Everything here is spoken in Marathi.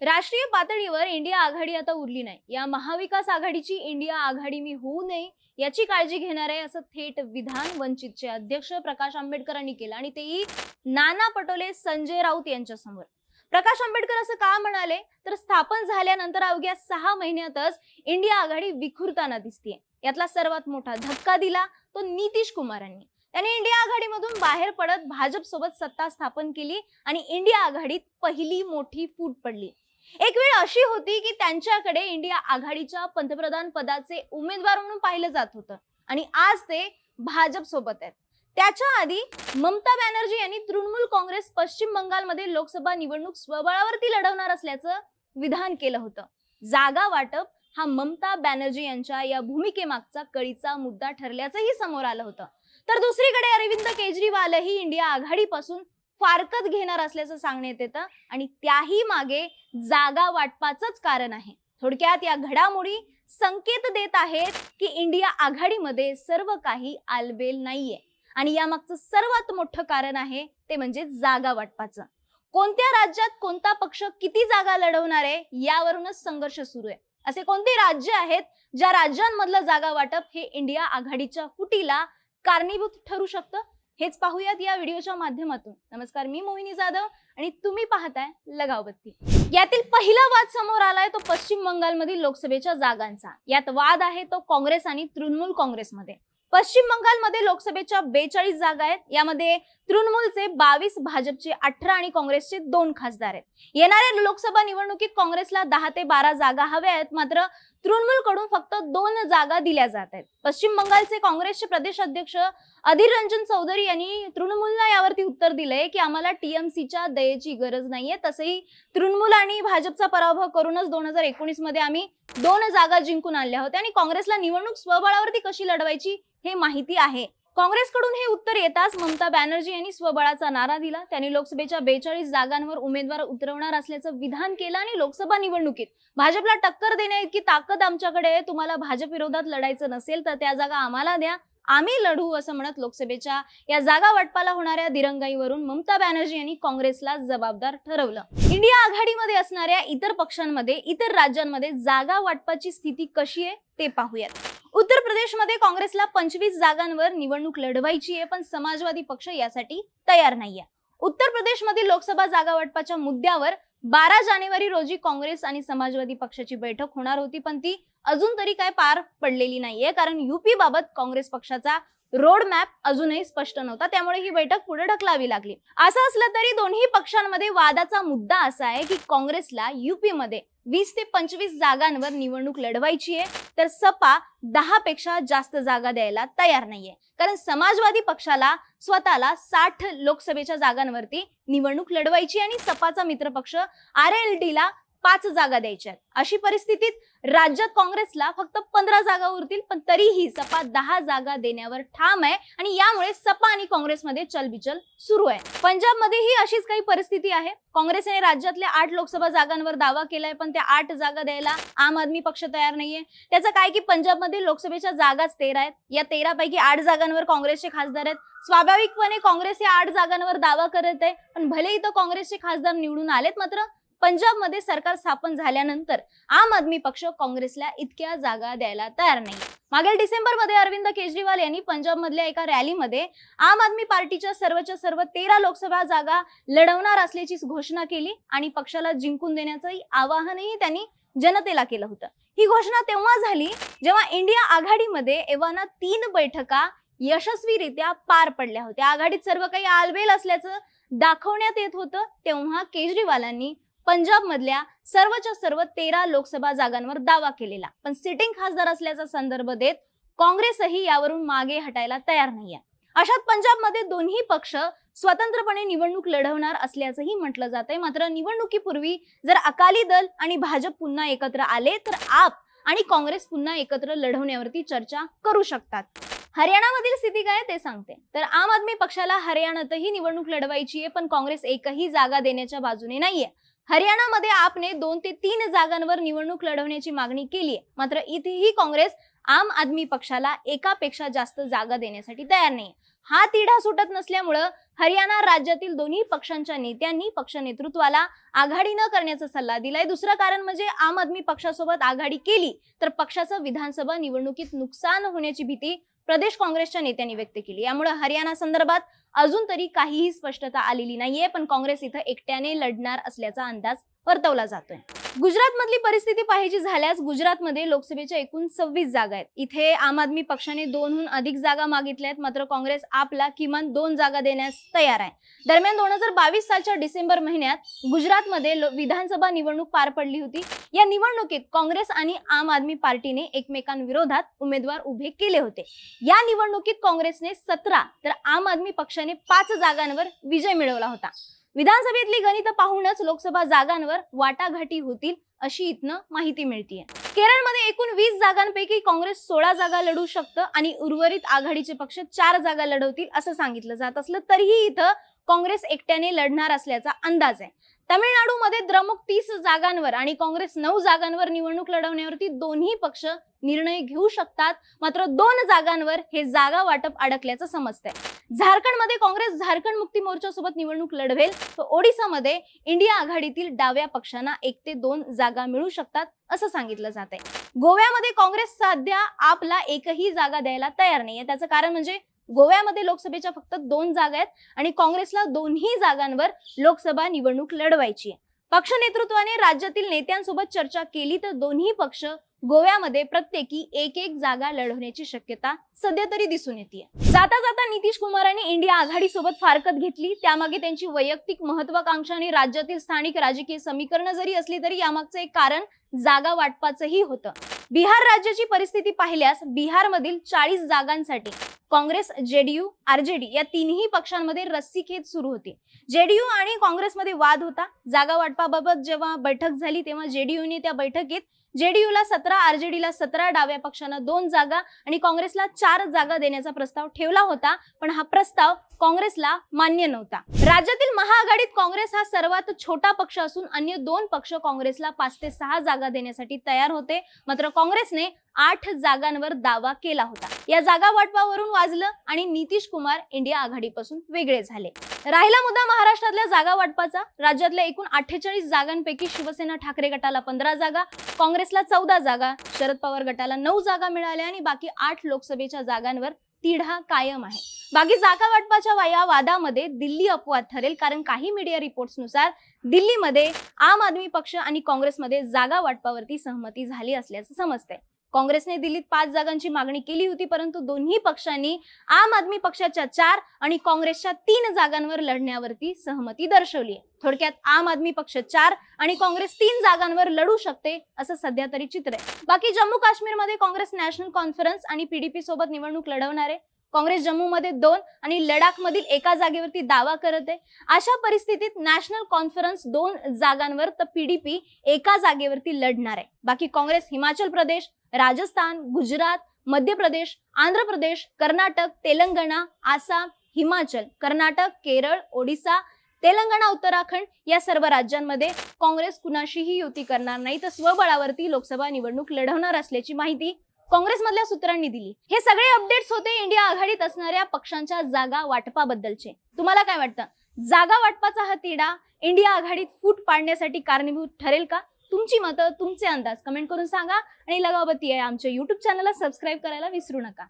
राष्ट्रीय पातळीवर इंडिया आघाडी आता उरली नाही. या महाविकास आघाडीची इंडिया आघाडी मी होऊ नये याची काळजी घेणार आहे असं थेट विधान वंचितचे अध्यक्ष प्रकाश आंबेडकरांनी केलं आणि तेही नाना पटोले संजय राऊत यांच्या समोर प्रकाश आंबेडकर असं का म्हणाले? तर स्थापन झाल्यानंतर अवघ्या सहा महिन्यातच इंडिया आघाडी विखुरताना दिसतीये. यातला सर्वात मोठा धक्का दिला तो नितीश कुमारांनी. त्यांनी इंडिया आघाडीमधून बाहेर पडत भाजप सोबत सत्ता स्थापन केली आणि इंडिया आघाडीत पहिली मोठी फूट पडली. एक वेळ अशी होती की त्यांच्याकडे इंडिया आघाडीच्या पंतप्रधान पदाचे उमेदवार म्हणून पाहिलं जात होतं. आणि आज ते भाजप सोबत आहेत. त्याच्या आधी ममता बॅनर्जी यांनी तृणमूल काँग्रेस पश्चिम बंगालमध्ये लोकसभा निवडणूक स्वबळावरती लढवणार असल्याचं विधान केलं होतं. जागा वाटप हा ममता बॅनर्जी यांच्या या भूमिकेमागचा कळीचा मुद्दा ठरल्याचंही समोर आलं होतं. तर दुसरीकडे अरविंद केजरीवालही इंडिया आघाडीपासून फारकत घेणार असल्याचं सांगण्यात येतं आणि त्याही मागे जागा वाटपाचंच कारण आहे. थोडक्यात या घडामोडी संकेत देत आहेत की इंडिया आघाडीमध्ये सर्व काही आलबेल नाहीये. आणि यामागचं सर्वात मोठं कारण आहे ते म्हणजे जागा वाटपाचं. कोणत्या राज्यात कोणता पक्ष किती जागा लढवणार आहे यावरूनच संघर्ष सुरू आहे. असे कोणते राज्य आहेत ज्या राज्यांमधलं जागा वाटप हे इंडिया आघाडीच्या फुटीला कारणीभूत ठरू शकतं? हेच पाहूयात या व्हिडिओच्या माध्यमातून. नमस्कार मी मोहिनी जाधव आणि तुम्ही पाहताय लगावबत्ती यातील पहिला वाद समोर आलाय तो पश्चिम बंगालमधील लोकसभेच्या जागांचा. यात वाद आहे तो काँग्रेस आणि तृणमूल काँग्रेसमध्ये. पश्चिम बंगालमध्ये लोकसभेच्या बेचाळीस जागा आहेत. यामध्ये तृणमूलचे बावीस भाजपचे अठरा आणि काँग्रेसचे दोन खासदार आहेत. येणाऱ्या लोकसभा निवडणुकीत काँग्रेसला दहा ते बारा जागा हव्या आहेत. मात्र तृणमूलकडून फक्त दोन जागा दिल्या जात आहेत. पश्चिम बंगालचे काँग्रेसचे प्रदेश अध्यक्ष अधीर रंजन चौधरी यांनी तृणमूलला यावरती उत्तर दिलंय की आम्हाला टीएमसीच्या दयेची गरज नाहीये. तसंही तृणमूल आणि भाजपचा पराभव करूनच दोन हजार एकोणीसमध्ये आम्ही दोन जागा जिंकून आणल्या होत्या आणि काँग्रेसला निवडणूक स्वबळावरती कशी लढवायची हे माहिती आहे. काँग्रेसकडून हे उत्तर येताच ममता बॅनर्जी यांनी स्वबळाचा नारा दिला. त्यांनी लोकसभेच्या बेचाळीस जागांवर उमेदवार उतरवणार असल्याचं विधान केलं आणि लोकसभा निवडणुकीत भाजपला टक्कर देण्या इतकी ताकद आमच्याकडे आहे. तुम्हाला भाजप विरोधात लढायचं नसेल तर त्या जागा आम्हाला द्या. आम्ही लढू असं म्हणत लोकसभेच्या या जागा वाटपाला होणाऱ्या दिरंगाईवरून ममता बॅनर्जी यांनी काँग्रेसला जबाबदार ठरवलं. इंडिया आघाडीमध्ये असणाऱ्या इतर पक्षांमध्ये इतर राज्यांमध्ये जागा वाटपाची स्थिती कशी आहे ते पाहूयात. उत्तर प्रदेशमध्ये काँग्रेसला पंचवीस जागांवर निवडणूक लढवायची आहे पण समाजवादी पक्ष यासाठी तयार नाहीये. उत्तर प्रदेशमधील लोकसभा जागा वाटपाच्या मुद्द्यावर बारा जानेवारी रोजी काँग्रेस आणि समाजवादी पक्षाची बैठक होणार होती पण ती अजून तरी काय पार पडलेली नाहीये कारण युपी बाबत काँग्रेस पक्षाचा रोड मॅप अजूनही स्पष्ट नव्हता त्यामुळे ही बैठक पुढे ढकलावी लागली. असं असलं तरी दोन्ही पक्षांमध्ये वादाचा मुद्दा असा आहे की काँग्रेसला युपीमध्ये वीस ते पंचवीस जागांवर निवडणूक लढवायची आहे तर सपा दहा पेक्षा जास्त जागा द्यायला तयार नाहीये. कारण समाजवादी पक्षाला स्वतःला साठ लोकसभेच्या जागांवरती निवडणूक लढवायची आणि सपाचा मित्रपक्ष आर एल डीला पाच जागा द्यायच्या आहेत. अशी परिस्थितीत राज्यात काँग्रेसला फक्त पंधरा जागा उरतील पण तरीही सपा दहा जागा देण्यावर ठाम आहे आणि यामुळे सपा आणि काँग्रेसमध्ये चलबिचल सुरू आहे. पंजाबमध्येही अशीच काही परिस्थिती आहे. काँग्रेसने राज्यातल्या आठ लोकसभा जागांवर दावा केलाय पण त्या आठ जागा द्यायला आम आदमी पक्ष तयार नाहीये. त्याचं काय की पंजाबमध्ये लोकसभेच्या जागाच तेरा आहेत. या तेरा पैकी आठ जागांवर काँग्रेसचे खासदार आहेत. स्वाभाविकपणे काँग्रेस या आठ जागांवर दावा करत आहे पण भले इथं काँग्रेसचे खासदार निवडून आलेत मात्र पंजाबमध्ये सरकार स्थापन झाल्यानंतर आम आदमी पक्ष काँग्रेसला इतक्या जागा द्यायला तयार नाही. मागील डिसेंबरमध्ये अरविंद केजरीवाल यांनी पंजाबमधल्या एका रॅलीमध्ये आम आदमी पार्टीच्या सर्वच्या सर्व तेरा लोकसभा जागा लढवणार असल्याची घोषणा केली आणि पक्षाला जिंकून देण्याचंही आवाहनही त्यांनी जनतेला केलं होतं. ही घोषणा तेव्हा झाली जेव्हा इंडिया आघाडीमध्ये एव्हाना तीन बैठका यशस्वीरित्या पार पडल्या होत्या. आघाडीत सर्व काही आलबेल असल्याचं दाखवण्यात येत होतं तेव्हा केजरीवालांनी पंजाबमधल्या सर्वच्या सर्व तेरा लोकसभा जागांवर दावा केलेला. पण सिटिंग खासदार असल्याचा संदर्भ देत काँग्रेसही यावरून मागे हटायला तयार नाहीये. अशात पंजाबमध्ये दोन्ही पक्ष स्वतंत्रपणे निवडणूक लढवणार असल्याचंही म्हटलं जात आहे मात्र निवडणुकीपूर्वी जर अकाली दल आणि भाजप पुन्हा एकत्र आले तर आप आणि काँग्रेस पुन्हा एकत्र लढवण्यावरती चर्चा करू शकतात. हरियाणामधील स्थिती काय ते सांगते. तर आम आदमी पक्षाला हरियाणातही निवडणूक लढवायची आहे पण काँग्रेस एकही जागा देण्याच्या बाजूने नाहीये. हरियाणामध्ये आपने दोन ते तीन जागांवर निवडणूक लढवण्याची मागणी केली आहे. मात्र इथेही काँग्रेस आम आदमी पक्षाला एकापेक्षा जास्त जागा देण्यासाठी तयार नाही. हा तिढा सुटत नसल्यामुळं हरियाणा राज्यातील दोन्ही पक्षांच्या नेत्यांनी पक्ष नेतृत्वाला आघाडी न करण्याचा सल्ला दिलाय. दुसरं कारण म्हणजे आम आदमी पक्षासोबत आघाडी केली तर पक्षाचं विधानसभा निवडणुकीत नुकसान होण्याची भीती प्रदेश काँग्रेसच्या नेत्यांनी व्यक्त केली. यामुळे हरियाणा संदर्भात अजून तरी काहीही स्पष्टता आलेली नाहीये पण काँग्रेस इथं एकट्याने लढणार असल्याचा अंदाज वर्तवला जातोय. गुजरातमधली परिस्थिती पाहायची झाल्यास गुजरातमध्ये लोकसभेच्या एकूण सव्वीस जागा आहेत. इथे आम आदमी पक्षाने दोनहून अधिक जागा मागितल्या आहेत मात्र काँग्रेस आपला किमान दोन जागा देण्यास तयार आहे. दरम्यान दोन हजार बावीस सालच्या डिसेंबर महिन्यात गुजरातमध्ये विधानसभा निवडणूक पार पडली होती. या निवडणुकीत काँग्रेस आणि आम आदमी पार्टीने एकमेकांविरोधात उमेदवार उभे केले होते. या निवडणुकीत काँग्रेसने सतरा तर आम आदमी पक्षाने पाच जागांवर विजय मिळवला होता. विधानसभेतली गणित पाहूनच लोकसभा जागांवर वाटाघाटी होतील अशी इथनं माहिती मिळतीये. केरळमध्ये एकूण वीस जागांपैकी काँग्रेस सोळा जागा लढू शकतं आणि उर्वरित आघाडीचे पक्ष चार जागा लढवतील असं सांगितलं जात असलं तरीही इथं काँग्रेस एकट्याने लढणार असल्याचा अंदाज आहे. तामिळनाडूमध्ये द्रमुक तीस जागांवर आणि काँग्रेस नऊ जागांवर निवडणूक लढवण्यावरती दोन्ही पक्ष निर्णय घेऊ शकतात. मात्र दोन जागांवर हे जागा वाटप अडकल्याचं समजतंय. झारखंडमध्ये काँग्रेस झारखंड मुक्ती मोर्चासोबत निवडणूक लढवेल. तर ओडिसामध्ये इंडिया आघाडीतील डाव्या पक्षांना एक ते दोन जागा मिळू शकतात असं सांगितलं जात आहे गोव्यामध्ये काँग्रेस सध्या आपला एकही जागा द्यायला तयार नाहीये. त्याचं कारण म्हणजे गोव्यामध्ये लोकसभेच्या फक्त दोन जागा आहेत आणि काँग्रेसला दोन्ही जागांवर लोकसभा निवडणूक लढवायची आहे. पक्ष नेतृत्वाने राज्यातील नेत्यांसोबत चर्चा केली तर दोन्ही पक्ष गोव्यामध्ये प्रत्येकी एक एक जागा लढवण्याची शक्यता सध्या तरी दिसून येते जाता जाता नितीश कुमारांनी इंडिया आघाडी सोबत फारकत घेतली त्यामागे त्यांची वैयक्तिक महत्वाकांक्षा आणि राज्यातील स्थानिक राजकीय समीकरण जरी असली तरी यामागचं एक कारण जागा वाटपाचंही होतं. बिहार राज्याची परिस्थिती पाहिल्यास बिहारमधील चाळीस जागांसाठी काँग्रेस जेडीयू आरजेडी या तिन्ही पक्षांमध्ये रस्सीखेच सुरू होती. जेडीयू आणि काँग्रेसमध्ये वाद होता. जागा वाटपाबाबत जेव्हा बैठक झाली तेव्हा जेडीयूने त्या बैठकीत जेडीयूला सतरा आरजेडीला सतरा डाव्या पक्षानं दोन जागा आणि काँग्रेसला चार जागा देण्याचा प्रस्ताव ठेवला होता पण हा प्रस्ताव काँग्रेसला मान्य नव्हता. राज्यातील महाआघाडीत काँग्रेस हा सर्वात छोटा पक्ष असून अन्य दोन पक्ष काँग्रेसला पाच ते सहा जागा देण्यासाठी तयार होते मात्र काँग्रेसने आठ जागांवर दावा केला होता. या जागा वाटपावरून वाजलं आणि नितीश कुमार इंडिया आघाडीपासून वेगळे झाले. राहिला मुद्दा महाराष्ट्रातल्या जागा वाटपाचा. राज्यातल्या एकूण अठ्ठेचाळीस जागांपैकी शिवसेना ठाकरे गटाला पंधरा जागा काँग्रेसला चौदा जागा शरद पवार गटाला नऊ जागा मिळाल्या आणि बाकी आठ लोकसभेच्या जागांवर तिढा कायम आहे. बाकी जागा वाटपाच्या या वादामध्ये दिल्ली अपवाद ठरेल कारण काही मीडिया रिपोर्ट्सनुसार दिल्लीमध्ये आम आदमी पक्ष आणि काँग्रेसमध्ये जागा वाटपावरती सहमती झाली असल्याचं समजतंय. काँग्रेसने दिल्लीत पाच जागांची मागणी केली होती परंतु दोन्ही पक्षांनी आम आदमी पक्षाच्या चार आणि काँग्रेसच्या तीन जागांवर लढण्यावरती सहमती दर्शवली आहे. थोडक्यात आम आदमी पक्ष चार आणि काँग्रेस तीन जागांवर लढू शकते असं सध्या तरी चित्र आहे. बाकी जम्मू काश्मीरमध्ये काँग्रेस नॅशनल कॉन्फरन्स आणि पीडीपी सोबत निवडणूक लढवणार आहे काँग्रेस जम्मूमध्ये दोन आणि लडाखमधील एका जागेवरती दावा करत आहे. अशा परिस्थितीत नॅशनल कॉन्फरन्स दोन जागांवर तर पीडीपी एका जागेवरती लढणार आहे. बाकी काँग्रेस हिमाचल प्रदेश राजस्थान गुजरात मध्य प्रदेश आंध्र प्रदेश कर्नाटक तेलंगणा आसाम हिमाचल कर्नाटक केरळ ओडिसा तेलंगणा उत्तराखंड या सर्व राज्यांमध्ये काँग्रेस कुणाशीही युती करणार नाही. तर स्वबळावरती लोकसभा निवडणूक लढवणार असल्याची माहिती काँग्रेसमधल्या सूत्रांनी दिली. हे सगळे अपडेट्स होते इंडिया आघाडीत असणाऱ्या पक्षांच्या जागा वाटपाबद्दलचे. तुम्हाला काय वाटतं? जागा वाटपाचा हा तिढा इंडिया आघाडीत फूट पाडण्यासाठी कारणीभूत ठरेल का? तुमची मतं तुमचे अंदाज कमेंट करून सांगा आणि लगावती आहे आमच्या युट्यूब चॅनलला सबस्क्राईब करायला विसरू नका.